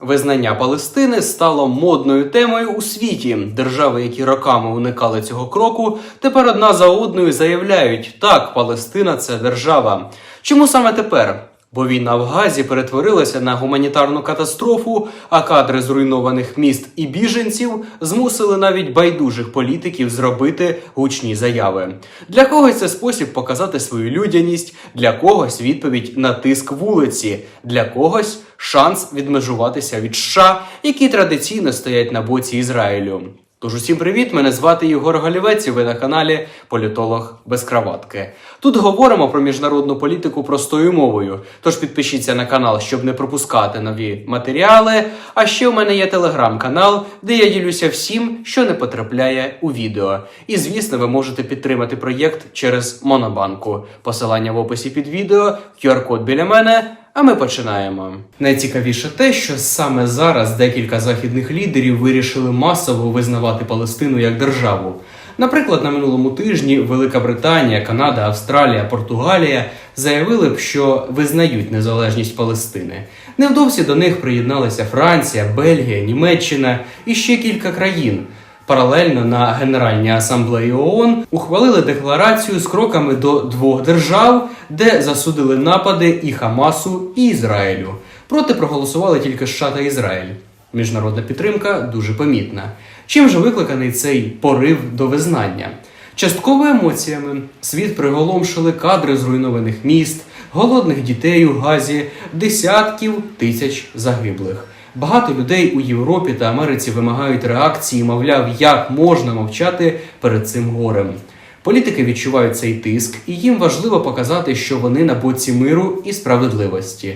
Визнання Палестини стало модною темою у світі. Держави, які роками уникали цього кроку, тепер одна за одною заявляють: так, Палестина це держава. Чому саме тепер? Бо війна в Газі перетворилася на гуманітарну катастрофу, а кадри зруйнованих міст і біженців змусили навіть байдужих політиків зробити гучні заяви. Для когось це спосіб показати свою людяність, для когось відповідь на тиск вулиці, для когось шанс відмежуватися від США, які традиційно стоять на боці Ізраїлю. Тож усім привіт! Мене звати Єгор Голівець. і Ви на каналі Політолог без краватки. Тут говоримо про міжнародну політику простою мовою. Тож підпишіться на канал, щоб не пропускати нові матеріали. А ще у мене є телеграм-канал, де я ділюся всім, що не потрапляє у відео. І звісно, ви можете підтримати проєкт через Монобанку. Посилання в описі під відео, QR-код біля мене. А ми починаємо. Найцікавіше те, що саме зараз декілька західних лідерів вирішили масово визнавати Палестину як державу. Наприклад, на минулому тижні Велика Британія, Канада, Австралія, Португалія заявили б, що визнають незалежність Палестини. Невдовзі до них приєдналися Франція, Бельгія, Німеччина і ще кілька країн. Паралельно на Генеральній асамблеї ООН ухвалили декларацію з кроками до двох держав, де засудили напади і Хамасу, і Ізраїлю. Проти проголосували тільки США та Ізраїль. Міжнародна підтримка дуже помітна. Чим же викликаний цей порив до визнання? Частково емоціями світ приголомшили кадри зруйнованих міст, голодних дітей у Газі, десятків тисяч загиблих. Багато людей у Європі та Америці вимагають реакції, мовляв, як можна мовчати перед цим горем. Політики відчувають цей тиск, і їм важливо показати, що вони на боці миру і справедливості.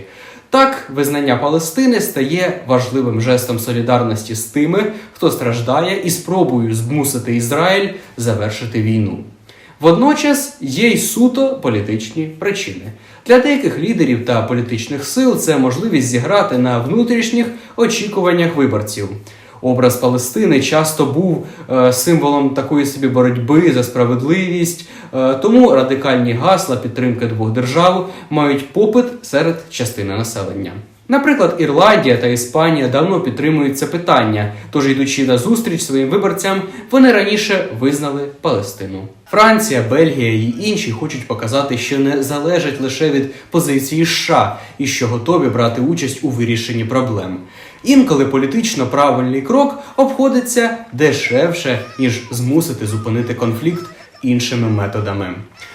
Так, визнання Палестини стає важливим жестом солідарності з тими, хто страждає, і спробою змусити Ізраїль завершити війну. Водночас є й суто політичні причини. Для деяких лідерів та політичних сил це можливість зіграти на внутрішніх очікуваннях виборців. Образ Палестини часто був е, символом такої собі боротьби за справедливість, е, тому радикальні гасла підтримки двох держав мають попит серед частини населення. Наприклад, Ірландія та Іспанія давно підтримують це питання, тож йдучи на зустріч своїм виборцям, вони раніше визнали Палестину. Франція, Бельгія і інші хочуть показати, що не залежать лише від позиції США і що готові брати участь у вирішенні проблем. Інколи політично правильний крок обходиться дешевше, ніж змусити зупинити конфлікт іншими методами.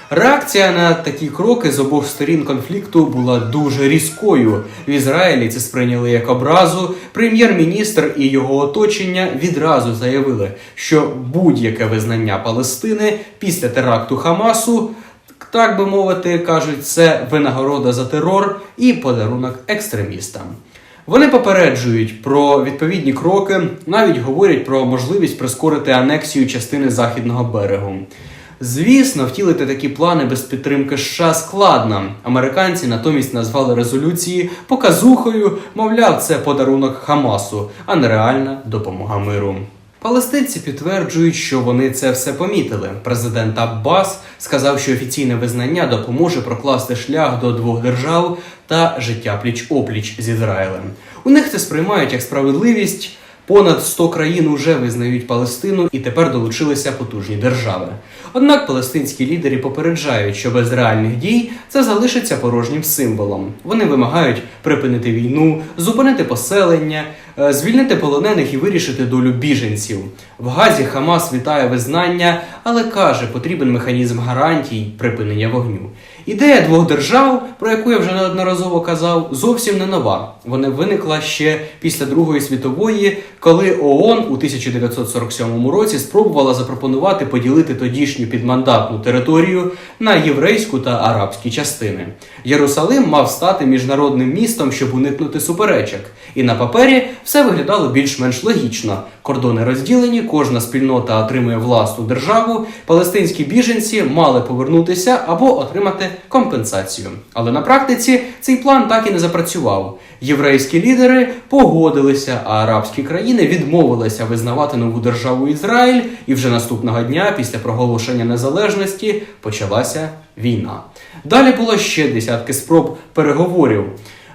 Реакція на такі кроки з обох сторін конфлікту була дуже різкою. В Ізраїлі це сприйняли як образу. Прем'єр-міністр і його оточення відразу заявили, що будь-яке визнання Палестини після теракту Хамасу. Так би мовити, кажуть, це винагорода за терор і подарунок екстремістам. Вони попереджують про відповідні кроки, навіть говорять про можливість прискорити анексію частини західного берегу. Звісно, втілити такі плани без підтримки США складно. Американці натомість назвали резолюції показухою, мовляв, це подарунок Хамасу, а не реальна допомога миру. Палестинці підтверджують, що вони це все помітили. Президент Аббас сказав, що офіційне визнання допоможе прокласти шлях до двох держав та життя пліч опліч з Ізраїлем. У них це сприймають як справедливість. Понад 100 країн уже визнають Палестину і тепер долучилися потужні держави. Однак палестинські лідери попереджають, що без реальних дій це залишиться порожнім символом. Вони вимагають припинити війну, зупинити поселення, е, звільнити полонених і вирішити долю біженців. В Газі Хамас вітає визнання, але каже, потрібен механізм гарантій припинення вогню. Ідея двох держав, про яку я вже неодноразово казав, зовсім не нова. Вона виникла ще після Другої світової, коли ООН у 1947 році спробувала запропонувати поділити тодішню підмандатну територію на єврейську та арабські частини. Єрусалим мав стати міжнародним містом, щоб уникнути суперечок. І на папері все виглядало більш-менш логічно. Кордони розділені, кожна спільнота отримує власну державу. Палестинські біженці мали повернутися або отримати компенсацію. Але на практиці цей план так і не запрацював. Єврейські лідери погодилися, а арабські країни відмовилися визнавати нову державу Ізраїль, і вже наступного дня, після проголошення незалежності, почалася війна. Далі було ще десятки спроб переговорів.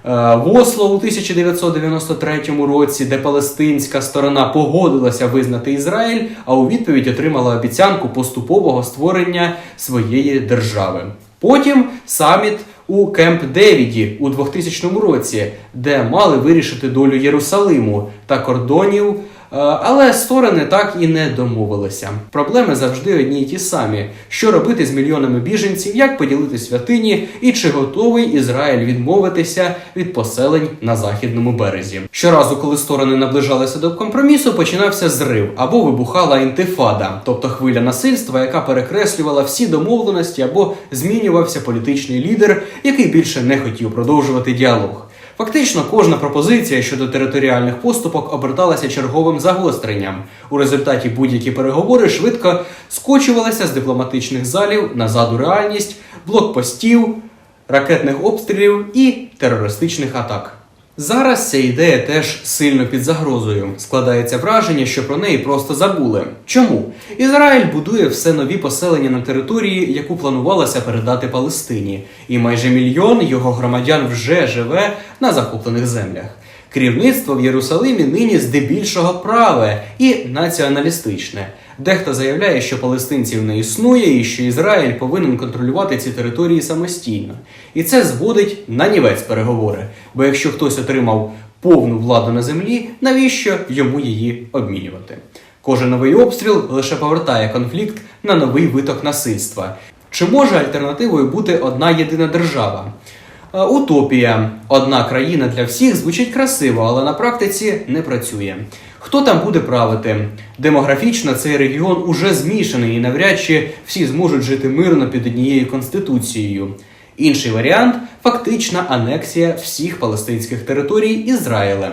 в Осло у 1993 році, де палестинська сторона погодилася визнати Ізраїль, а у відповідь отримала обіцянку поступового створення своєї держави. Потім саміт у Кемп Девіді у 2000 році, де мали вирішити долю Єрусалиму та кордонів. Е, Але сторони так і не домовилися. Проблеми завжди одні й ті самі: що робити з мільйонами біженців, як поділити святині, і чи готовий Ізраїль відмовитися від поселень на західному березі. Щоразу, коли сторони наближалися до компромісу, починався зрив або вибухала інтифада, тобто хвиля насильства, яка перекреслювала всі домовленості, або змінювався політичний лідер, який більше не хотів продовжувати діалог. Фактично, кожна пропозиція щодо територіальних поступок оберталася черговим загостренням. У результаті будь-які переговори швидко скочувалися з дипломатичних залів назад у реальність, блокпостів, ракетних обстрілів і терористичних атак. Зараз ця ідея теж сильно під загрозою. Складається враження, що про неї просто забули. Чому? Ізраїль будує все нові поселення на території, яку планувалося передати Палестині, і майже мільйон його громадян вже живе на захоплених землях. Керівництво в Єрусалимі нині здебільшого праве і націоналістичне. Дехто заявляє, що палестинців не існує і що Ізраїль повинен контролювати ці території самостійно. І це зводить на нівець переговори. Бо якщо хтось отримав повну владу на землі, навіщо йому її обмінювати? Кожен новий обстріл лише повертає конфлікт на новий виток насильства. Чи може альтернативою бути одна єдина держава? Е, Утопія. Одна країна для всіх звучить красиво, але на практиці не працює. Хто там буде правити? Демографічно цей регіон уже змішаний і навряд чи всі зможуть жити мирно під однією конституцією. Інший варіант фактична анексія всіх палестинських територій Ізраїлем.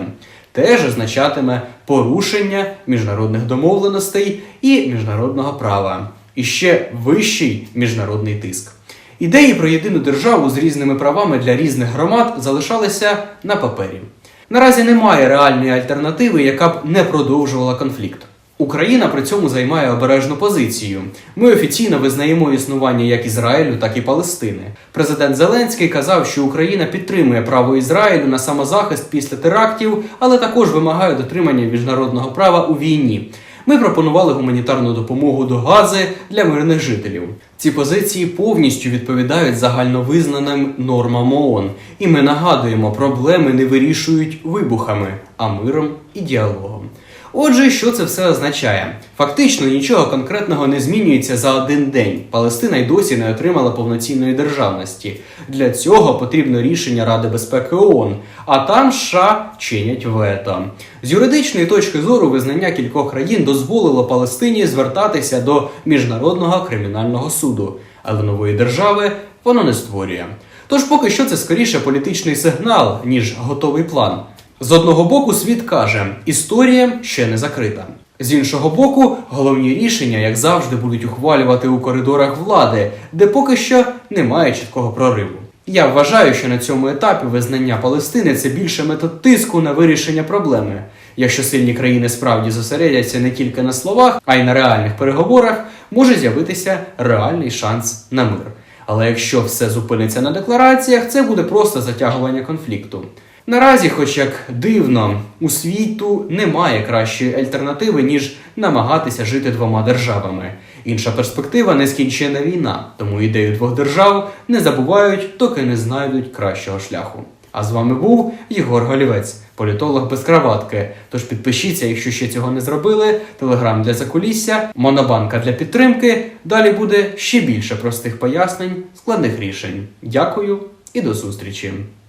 Теж означатиме порушення міжнародних домовленостей і міжнародного права. І ще вищий міжнародний тиск. Ідеї про єдину державу з різними правами для різних громад залишалися на папері. Наразі немає реальної альтернативи, яка б не продовжувала конфлікт. Україна при цьому займає обережну позицію. Ми офіційно визнаємо існування як Ізраїлю, так і Палестини. Президент Зеленський казав, що Україна підтримує право Ізраїлю на самозахист після терактів, але також вимагає дотримання міжнародного права у війні. Ми пропонували гуманітарну допомогу до Гази для мирних жителів. Ці позиції повністю відповідають загальновизнаним нормам ООН. І ми нагадуємо, проблеми не вирішують вибухами, а миром і діалогом. Отже, що це все означає? Фактично нічого конкретного не змінюється за один день. Палестина й досі не отримала повноцінної державності. Для цього потрібно рішення Ради безпеки ООН, а там США чинять вето. З юридичної точки зору визнання кількох країн дозволило Палестині звертатися до міжнародного кримінального суду, але нової держави воно не створює. Тож поки що це скоріше політичний сигнал, ніж готовий план. З одного боку, світ каже, історія ще не закрита. З іншого боку, головні рішення, як завжди, будуть ухвалювати у коридорах влади, де поки що немає чіткого прориву. Я вважаю, що на цьому етапі визнання Палестини це більше метод тиску на вирішення проблеми. Якщо сильні країни справді зосередяться не тільки на словах, а й на реальних переговорах, може з'явитися реальний шанс на мир. Але якщо все зупиниться на деклараціях, це буде просто затягування конфлікту. Наразі, хоч як дивно, у світу немає кращої альтернативи, ніж намагатися жити двома державами. Інша перспектива нескінчена війна, тому ідею двох держав не забувають, доки не знайдуть кращого шляху. А з вами був Єгор Голівець, політолог без краватки. Тож підпишіться, якщо ще цього не зробили. Телеграм для закулісся, монобанка для підтримки. Далі буде ще більше простих пояснень, складних рішень. Дякую і до зустрічі!